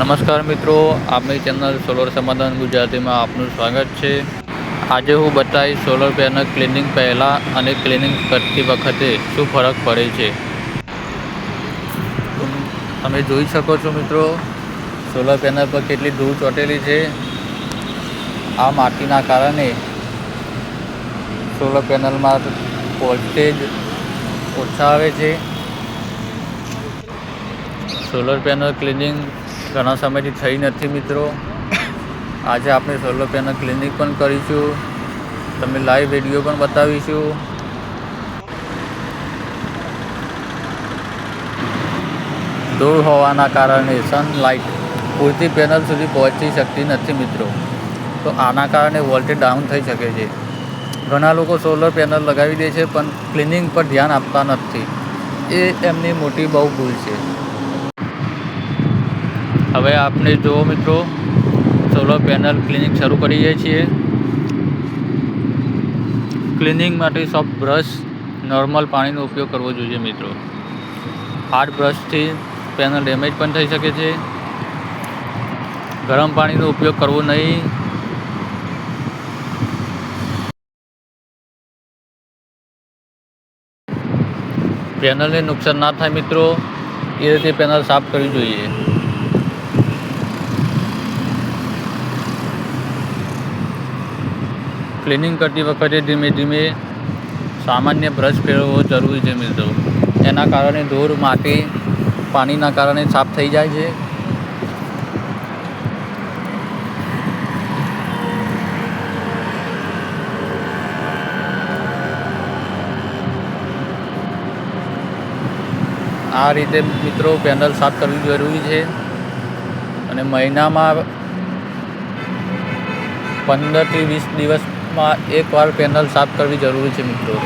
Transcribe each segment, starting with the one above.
નમસ્કાર મિત્રો આપણી ચેનલ સોલર સમાધાન ગુજરાતીમાં આપનું સ્વાગત છે. આજે હું બતાવીશ સોલર પેનલ ક્લિનિંગ પહેલાં અને ક્લિનિંગ કરતી વખતે શું ફરક પડે છે. તમે જોઈ શકો છો મિત્રો, સોલર પેનલ પર કેટલી ધૂળ ચોંટેલી છે. આ માટીના કારણે સોલર પેનલમાં વોલ્ટેજ ઓછા આવે છે. સોલર પેનલ ક્લિનિંગ ઘણા સમયથી થઈ નથી મિત્રો. આજે આપણે સોલર પેનલ ક્લિનિક પણ કરીશું. તમને લાઈવ વીડિયો પણ બતાવીશું. દૂર હોવાના કારણે સનલાઇટ પૂરતી પેનલ સુધી પહોંચી શકતી નથી મિત્રો. તો આના કારણે વોલ્ટેજ ડાઉન થઈ શકે છે. ઘણા લોકો સોલર પેનલ લગાવી દે છે, પણ ક્લિનિંગ પર ધ્યાન આપતા નથી. એ એમની મોટી બહુ ભૂલ છે. હવે આપણે જુઓ મિત્રો સોલર પેનલ ક્લિનિક શરૂ કરીએ છીએ. ક્લિનિંગ માટે સોફ્ટ બ્રશ નોર્મલ પાણીનો ઉપયોગ કરવો જોઈએ મિત્રો. હાર્ડ બ્રશથી પેનલ ડેમેજ પણ થઈ શકે છે. ગરમ પાણીનો ઉપયોગ કરવો નહીં. પેનલને નુકસાન ના થાય મિત્રો. એ રીતે પેનલ સાફ કરવી જોઈએ. ક્લિનિંગ કરતી વખતે ધીમે ધીમે સામાન્ય બ્રશ ફેરવવો જરૂરી છે મિત્રો. એના કારણે ધૂળ માટી પાણીના કારણે સાફ થઈ જાય છે. આ રીતે મિત્રો પેનલ સાફ કરવી જરૂરી છે. અને મહિનામાં પંદરથી વીસ દિવસમાં એકવાર પેનલ સાફ કરવી જરૂરી છે મિત્રો.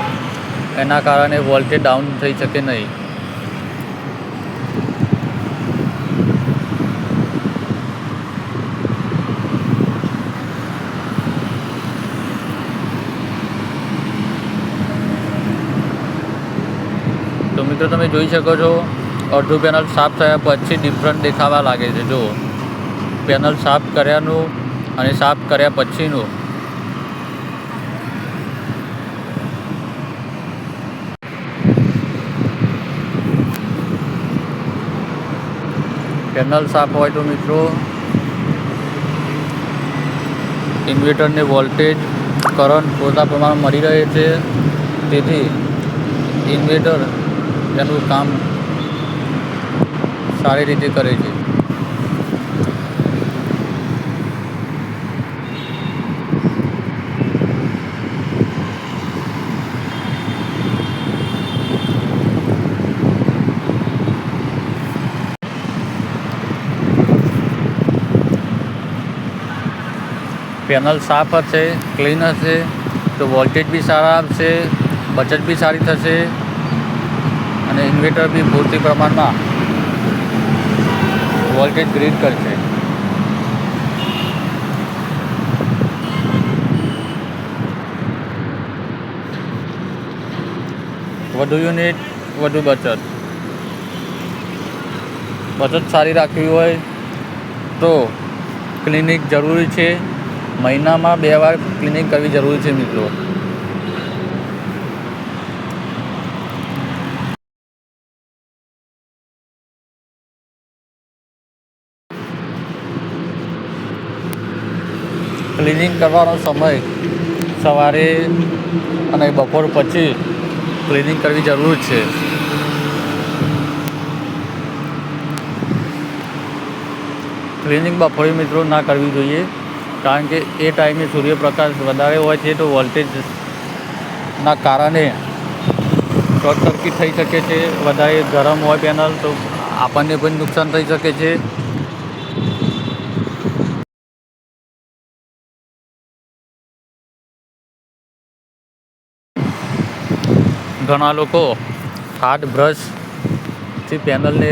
એના કારણે વોલ્ટેજ ડાઉન થઈ શકે નહીં. તો મિત્રો તમે જોઈ શકો છો, અડધું પેનલ સાફ થયા પછી ડિફરન્ટ દેખાવા લાગે છે. જુઓ. પેનલ સાફ કર્યાનું અને સાફ કર્યા પછીનું પેનલ સાફ હોય તો મિત્રો. ઇન્વર્ટરને વોલ્ટેજ કરંટ પૂરતા પ્રમાણમાં મળી રહે છે. તેથી ઇન્વર્ટર એનું કામ સારી રીતે કરે છે. પેનલ સાફ હશે, ક્લીન હશે, તો વોલ્ટેજ બી સારા આવશે બચત બી સારી થશે, અને ઇન્વર્ટર બી પૂરતી પ્રમાણમાં વોલ્ટેજ ગ્રીડ કરશે. વધુ યુનિટ, વધુ બચત. બચત સારી રાખવી હોય તો ક્લિનિક જરૂરી છે. મહિનામાં બે વાર ક્લિનિંગ કરવી જરૂરી છે મિત્રો. ક્લિનિંગ કરવાનો સમય સવારે અને બપોર પછી ક્લિનિંગ કરવી જરૂર છે. ક્લિનિંગ બપોરે મિત્રો ના કરવી જોઈએ. કારણ કે એ ટાઈમે સૂર્યપ્રકાશ વધારે હોય છે તો વોલ્ટેજના કારણે શોર્ટ સર્કિટ થઈ શકે છે, વધારે ગરમ હોય પેનલ તો આપણને પણ નુકસાન થઈ શકે છે. ઘણા લોકો હાર્ડ બ્રશથી પેનલને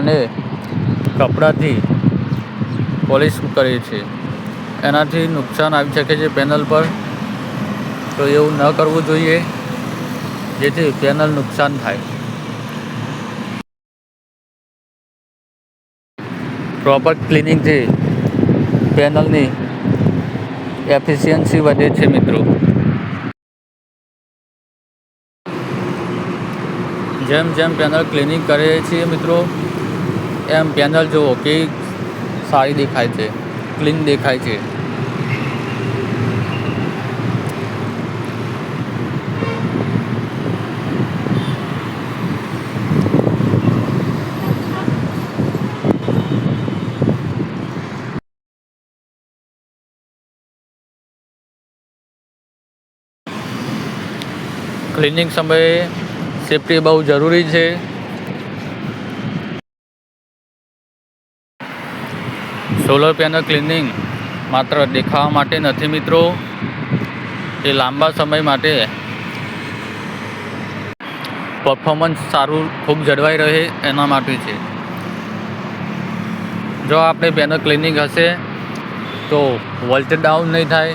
અને કપડાથી પોલિશ કરે છે. એનાથી નુકસાન આવી શકે છે પેનલ પર. તો એવું ન કરવું જોઈએ, જેથી પેનલ નુકસાન થાય. પ્રોપર ક્લિનિંગથી પેનલની એફિશિયન્સી વધે છે મિત્રો. જેમ જેમ પેનલ ક્લિનિંગ કરીએ છીએ મિત્રો, એમ પેનલ જુઓ કે સારી દેખાય છે. ક્લીન દેખાય છે ક્લિનિંગ સમયે સેફટી બહુ જરૂરી છે સોલર પેનલ ક્લિનિંગ માત્ર દેખાવા માટે નથી મિત્રો. એ લાંબા સમય માટે પરફોર્મન્સ સારું ખૂબ જળવાઈ રહે એના માટે છે. જો આપણે પેનલ ક્લિનિંગ હશે તો વોલ્ટેજ ડાઉન નહીં થાય